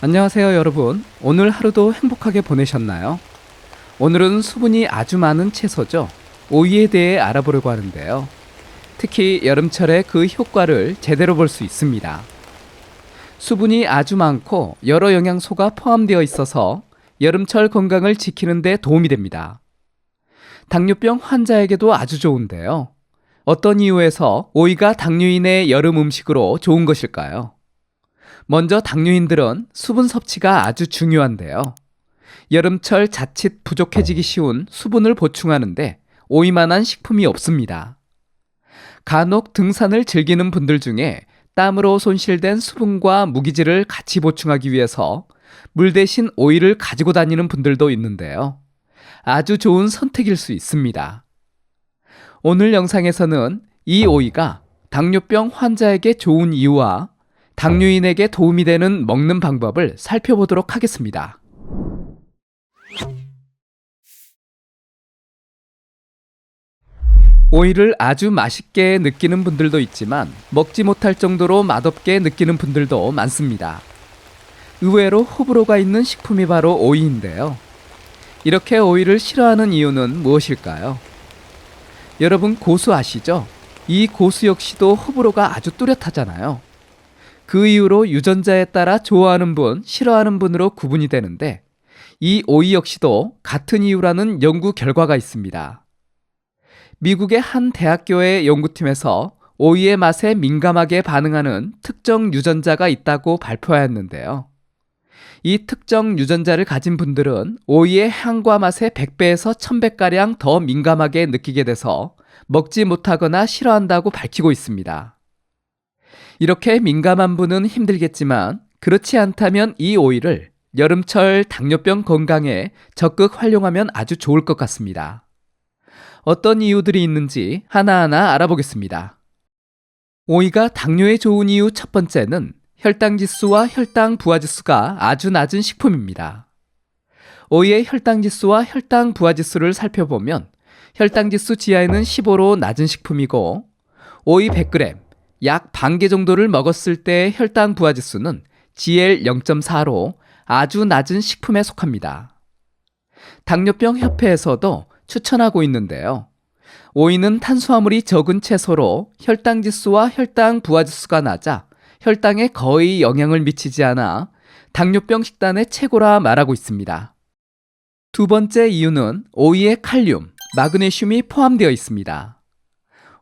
안녕하세요, 여러분. 오늘 하루도 행복하게 보내셨나요? 오늘은 수분이 아주 많은 채소죠. 오이에 대해 알아보려고 하는데요. 특히 여름철에 그 효과를 제대로 볼 수 있습니다. 수분이 아주 많고 여러 영양소가 포함되어 있어서 여름철 건강을 지키는 데 도움이 됩니다. 당뇨병 환자에게도 아주 좋은데요. 어떤 이유에서 오이가 당뇨인의 여름 음식으로 좋은 것일까요? 먼저 당뇨인들은 수분 섭취가 아주 중요한데요. 여름철 자칫 부족해지기 쉬운 수분을 보충하는데 오이만한 식품이 없습니다. 간혹 등산을 즐기는 분들 중에 땀으로 손실된 수분과 무기질을 같이 보충하기 위해서 물 대신 오이를 가지고 다니는 분들도 있는데요. 아주 좋은 선택일 수 있습니다. 오늘 영상에서는 이 오이가 당뇨병 환자에게 좋은 이유와 당뇨인에게 도움이 되는 먹는 방법을 살펴보도록 하겠습니다. 오이를 아주 맛있게 느끼는 분들도 있지만 먹지 못할 정도로 맛없게 느끼는 분들도 많습니다. 의외로 호불호가 있는 식품이 바로 오이인데요. 이렇게 오이를 싫어하는 이유는 무엇일까요? 여러분 고수 아시죠? 이 고수 역시도 호불호가 아주 뚜렷하잖아요. 그 이유로 유전자에 따라 좋아하는 분, 싫어하는 분으로 구분이 되는데 이 오이 역시도 같은 이유라는 연구 결과가 있습니다. 미국의 한 대학교의 연구팀에서 오이의 맛에 민감하게 반응하는 특정 유전자가 있다고 발표하였는데요. 이 특정 유전자를 가진 분들은 오이의 향과 맛에 100배에서 1000배가량 더 민감하게 느끼게 돼서 먹지 못하거나 싫어한다고 밝히고 있습니다. 이렇게 민감한 분은 힘들겠지만 그렇지 않다면 이 오이를 여름철 당뇨병 건강에 적극 활용하면 아주 좋을 것 같습니다. 어떤 이유들이 있는지 하나하나 알아보겠습니다. 오이가 당뇨에 좋은 이유 첫 번째는 혈당 지수와 혈당 부하 지수가 아주 낮은 식품입니다. 오이의 혈당 지수와 혈당 부하 지수를 살펴보면 혈당 지수 지하에는 15로 낮은 식품이고 오이 100g 약 반 개 정도를 먹었을 때 혈당 부하 지수는 GL 0.4로 아주 낮은 식품에 속합니다. 당뇨병 협회에서도 추천하고 있는데요. 오이는 탄수화물이 적은 채소로 혈당 지수와 혈당 부하 지수가 낮아 혈당에 거의 영향을 미치지 않아 당뇨병 식단의 최고라 말하고 있습니다. 두 번째 이유는 오이에 칼륨, 마그네슘이 포함되어 있습니다.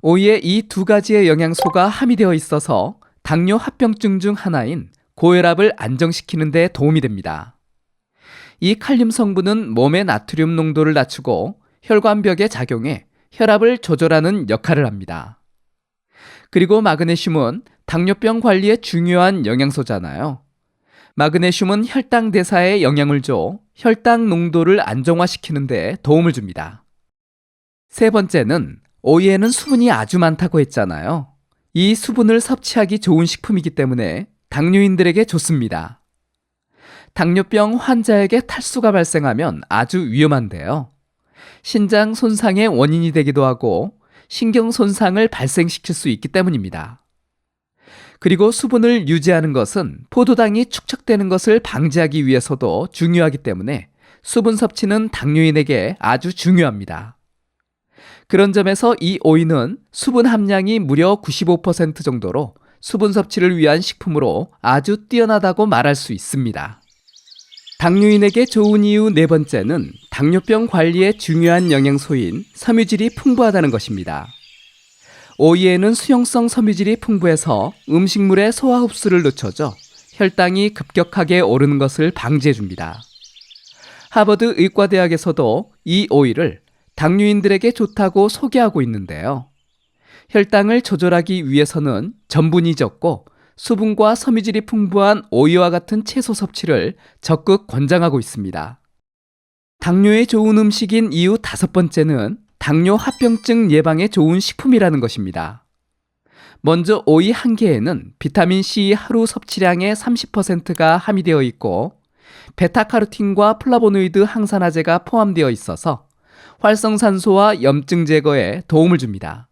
오이에 이 두 가지의 영양소가 함유되어 있어서 당뇨 합병증 중 하나인 고혈압을 안정시키는 데 도움이 됩니다. 이 칼륨 성분은 몸의 나트륨 농도를 낮추고 혈관벽에 작용해 혈압을 조절하는 역할을 합니다. 그리고 마그네슘은 당뇨병 관리에 중요한 영양소잖아요. 마그네슘은 혈당 대사에 영향을 줘 혈당 농도를 안정화시키는 데 도움을 줍니다. 세 번째는 오이에는 수분이 아주 많다고 했잖아요. 이 수분을 섭취하기 좋은 식품이기 때문에 당뇨인들에게 좋습니다. 당뇨병 환자에게 탈수가 발생하면 아주 위험한데요. 신장 손상의 원인이 되기도 하고 신경 손상을 발생시킬 수 있기 때문입니다. 그리고 수분을 유지하는 것은 포도당이 축적되는 것을 방지하기 위해서도 중요하기 때문에 수분 섭취는 당뇨인에게 아주 중요합니다. 그런 점에서 이 오이는 수분 함량이 무려 95% 정도로 수분 섭취를 위한 식품으로 아주 뛰어나다고 말할 수 있습니다. 당뇨인에게 좋은 이유 네 번째는 당뇨병 관리에 중요한 영양소인 섬유질이 풍부하다는 것입니다. 오이에는 수용성 섬유질이 풍부해서 음식물의 소화 흡수를 늦춰줘 혈당이 급격하게 오르는 것을 방지해 줍니다. 하버드 의과대학에서도 이 오이를 당뇨인들에게 좋다고 소개하고 있는데요. 혈당을 조절하기 위해서는 전분이 적고 수분과 섬유질이 풍부한 오이와 같은 채소 섭취를 적극 권장하고 있습니다. 당뇨에 좋은 음식인 이유 다섯 번째는 당뇨 합병증 예방에 좋은 식품이라는 것입니다. 먼저 오이 한 개에는 비타민 C 하루 섭취량의 30%가 함유되어 있고 베타카로틴과 플라보노이드 항산화제가 포함되어 있어서 활성산소와 염증 제거에 도움을 줍니다.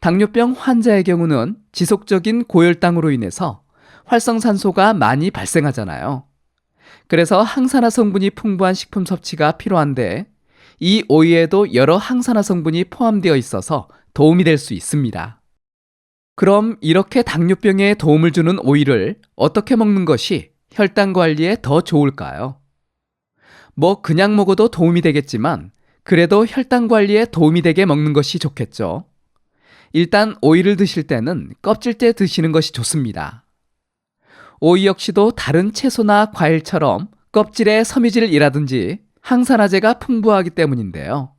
당뇨병 환자의 경우는 지속적인 고혈당으로 인해서 활성산소가 많이 발생하잖아요. 그래서 항산화 성분이 풍부한 식품 섭취가 필요한데 이 오이에도 여러 항산화 성분이 포함되어 있어서 도움이 될 수 있습니다. 그럼 이렇게 당뇨병에 도움을 주는 오이를 어떻게 먹는 것이 혈당 관리에 더 좋을까요? 뭐 그냥 먹어도 도움이 되겠지만 그래도 혈당 관리에 도움이 되게 먹는 것이 좋겠죠. 일단 오이를 드실 때는 껍질째 드시는 것이 좋습니다. 오이 역시도 다른 채소나 과일처럼 껍질에 섬유질이라든지 항산화제가 풍부하기 때문인데요.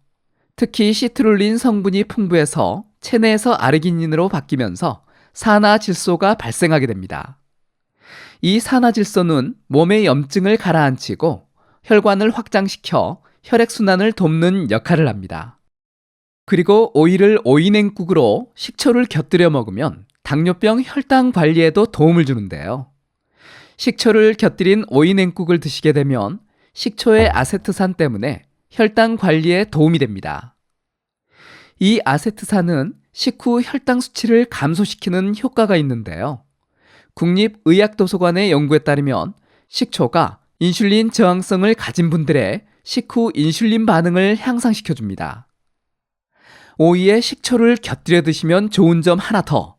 특히 시트룰린 성분이 풍부해서 체내에서 아르기닌으로 바뀌면서 산화질소가 발생하게 됩니다. 이 산화질소는 몸의 염증을 가라앉히고 혈관을 확장시켜 혈액순환을 돕는 역할을 합니다. 그리고 오이를 오이냉국으로 식초를 곁들여 먹으면 당뇨병 혈당 관리에도 도움을 주는데요. 식초를 곁들인 오이냉국을 드시게 되면 식초의 아세트산 때문에 혈당 관리에 도움이 됩니다. 이 아세트산은 식후 혈당 수치를 감소시키는 효과가 있는데요. 국립의학도서관의 연구에 따르면 식초가 인슐린 저항성을 가진 분들의 식후 인슐린 반응을 향상시켜 줍니다. 오이에 식초를 곁들여 드시면 좋은 점 하나 더.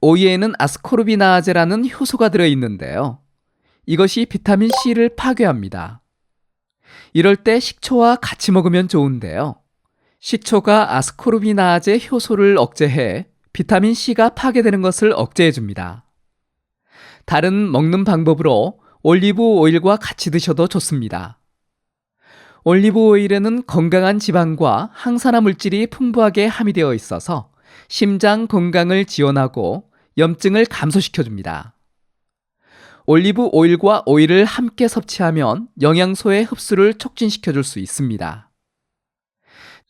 오이에는 아스코르비나아제라는 효소가 들어 있는데요. 이것이 비타민 C를 파괴합니다. 이럴 때 식초와 같이 먹으면 좋은데요. 식초가 아스코르비나아제 효소를 억제해 비타민 C가 파괴되는 것을 억제해 줍니다. 다른 먹는 방법으로 올리브 오일과 같이 드셔도 좋습니다. 올리브 오일에는 건강한 지방과 항산화 물질이 풍부하게 함유되어 있어서 심장 건강을 지원하고 염증을 감소시켜 줍니다. 올리브 오일과 오일을 함께 섭취하면 영양소의 흡수를 촉진시켜 줄 수 있습니다.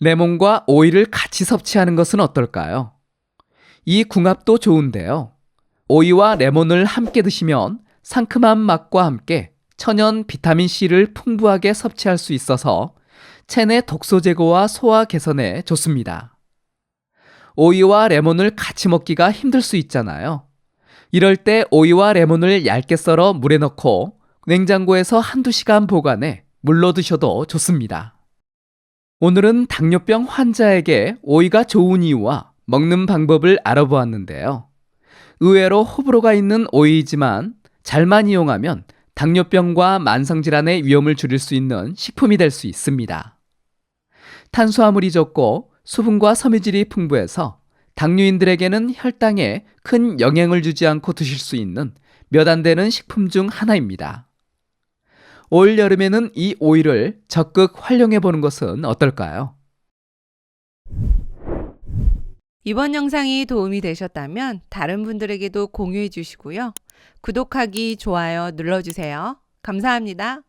레몬과 오이를 같이 섭취하는 것은 어떨까요? 이 궁합도 좋은데요. 오이와 레몬을 함께 드시면 상큼한 맛과 함께 천연 비타민 C를 풍부하게 섭취할 수 있어서 체내 독소 제거와 소화 개선에 좋습니다. 오이와 레몬을 같이 먹기가 힘들 수 있잖아요. 이럴 때 오이와 레몬을 얇게 썰어 물에 넣고 냉장고에서 한두 시간 보관해 물로 드셔도 좋습니다. 오늘은 당뇨병 환자에게 오이가 좋은 이유와 먹는 방법을 알아보았는데요. 의외로 호불호가 있는 오이이지만 잘만 이용하면 당뇨병과 만성질환의 위험을 줄일 수 있는 식품이 될 수 있습니다. 탄수화물이 적고 수분과 섬유질이 풍부해서 당뇨인들에게는 혈당에 큰 영향을 주지 않고 드실 수 있는 몇 안 되는 식품 중 하나입니다. 올 여름에는 이 오이를 적극 활용해 보는 것은 어떨까요? 이번 영상이 도움이 되셨다면 다른 분들에게도 공유해 주시고요. 구독하기, 좋아요 눌러주세요. 감사합니다.